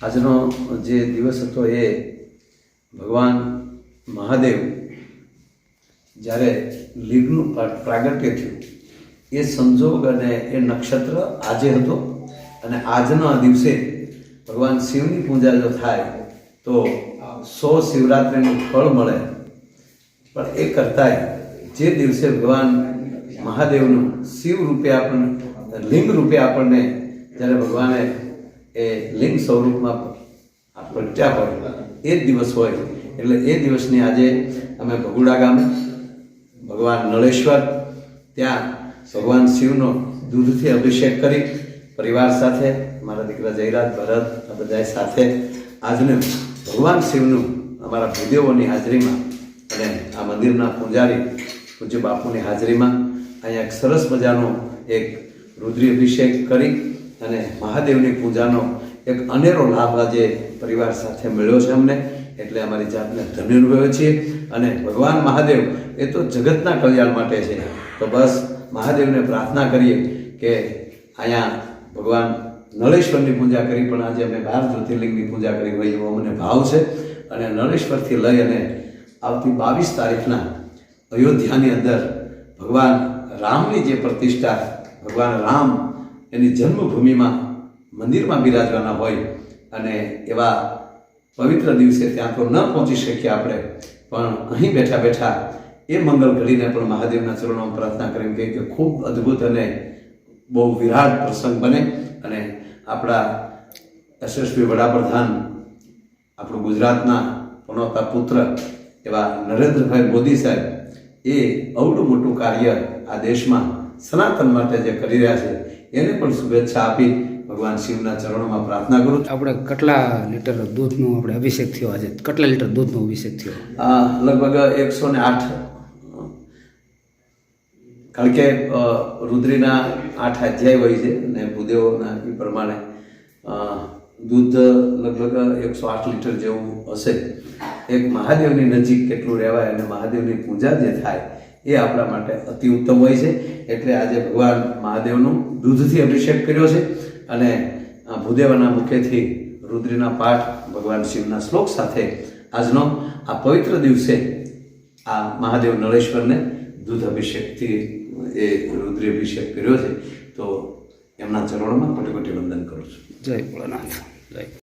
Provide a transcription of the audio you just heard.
આજનો જે દિવસ હતો એ ભગવાન મહાદેવ જ્યારે લીગનું પ્રાગટ્ય થયું, એ સંજોગ અને એ નક્ષત્ર આજે હતો અને આજના દિવસે ભગવાન શિવની પૂજા જો થાય તો સો શિવરાત્રિનું ફળ મળે. પણ એ કરતાંય જે દિવસે ભગવાન મહાદેવનું શિવ રૂપે આપણને લિંગ રૂપે આપણને જ્યારે ભગવાને એ લિંગ સ્વરૂપમાં આ પ્રગટ્યા હોય એ જ દિવસ હોય. એટલે એ દિવસની આજે અમે ભગુડા ગામ ભગવાન નળેશ્વર ત્યાં ભગવાન શિવનો દૂધથી અભિષેક કરી પરિવાર સાથે, મારા દીકરા જયરાજ, ભરત, આ બધા સાથે આજને ભગવાન શિવનું અમારા ભૂદેવોની હાજરીમાં અને આ મંદિરના પૂજારી પૂજ્ય બાપુની હાજરીમાં અહીંયા એક સરસ મજાનો એક રુદ્રી અભિષેક કરી અને મહાદેવની પૂજાનો એક અનેરો લાભ આજે પરિવાર સાથે મળ્યો છે અમને. એટલે અમારી જાતને ધન્ય અનુભવે છીએ. અને ભગવાન મહાદેવ એ તો જગતના કલ્યાણ માટે છે. તો બસ મહાદેવને પ્રાર્થના કરીએ કે અહીંયા ભગવાન નળેશ્વરની પૂજા કરી, પણ આજે અમે બાર જ્યોતિર્લિંગની પૂજા કરી હોય એવો મને ભાવ છે. અને નળેશ્વરથી લઈ અને આવતી બાવીસ તારીખના અયોધ્યાની અંદર ભગવાન રામની જે પ્રતિષ્ઠા, ભગવાન રામ એની જન્મભૂમિમાં મંદિરમાં બિરાજવાના હોય અને એવા પવિત્ર દિવસે ત્યાં તો ન પહોંચી શકીએ આપણે, પણ અહીં બેઠા બેઠા એ મંગલ ઘડીને પણ મહાદેવના ચરણોમાં પ્રાર્થના કરીને કે ખૂબ અદ્ભુત અને બહુ વિરાટ પ્રસંગ બને અને આપણા યશસ્વી વડાપ્રધાન, આપણું ગુજરાતના પનોતા પુત્ર એવા નરેન્દ્રભાઈ મોદી સાહેબ એ અવડું મોટું કાર્ય આ દેશમાં સનાતન માટે જે કરી રહ્યા છે એને પણ શુભેચ્છા આપી ભગવાન શિવના ચરણોમાં પ્રાર્થના કરું છું. આપણે કેટલા લીટર દૂધનો આપણે અભિષેક થયો આજે? કેટલા લીટર દૂધનો અભિષેક થયો? લગભગ એકસો ને આઠ. કારણ કે રુદ્રીના આઠ અધ્યાય હોય છે અને ભૂદેવોના એ પ્રમાણે દૂધ લગભગ એકસો આઠ લીટર જેવું હશે. એક મહાદેવની નજીક કેટલું રહેવાય અને મહાદેવની પૂજા જે થાય એ આપણા માટે અતિ ઉત્તમ હોય છે. એટલે આજે ભગવાન મહાદેવનું દૂધથી અભિષેક કર્યો છે અને ભૂદેવના મુખેથી રુદ્રીના પાઠ ભગવાન શિવના શ્લોક સાથે આજનો આ પવિત્ર દિવસે આ મહાદેવ નળેશ્વરને દૂધ અભિષેકથી એ રુદ્રી અભિષેક કર્યો છે. તો એમના ચરણોમાં કોટી કોટી વંદન કરું છું. જય ભોળાનાથ. જય.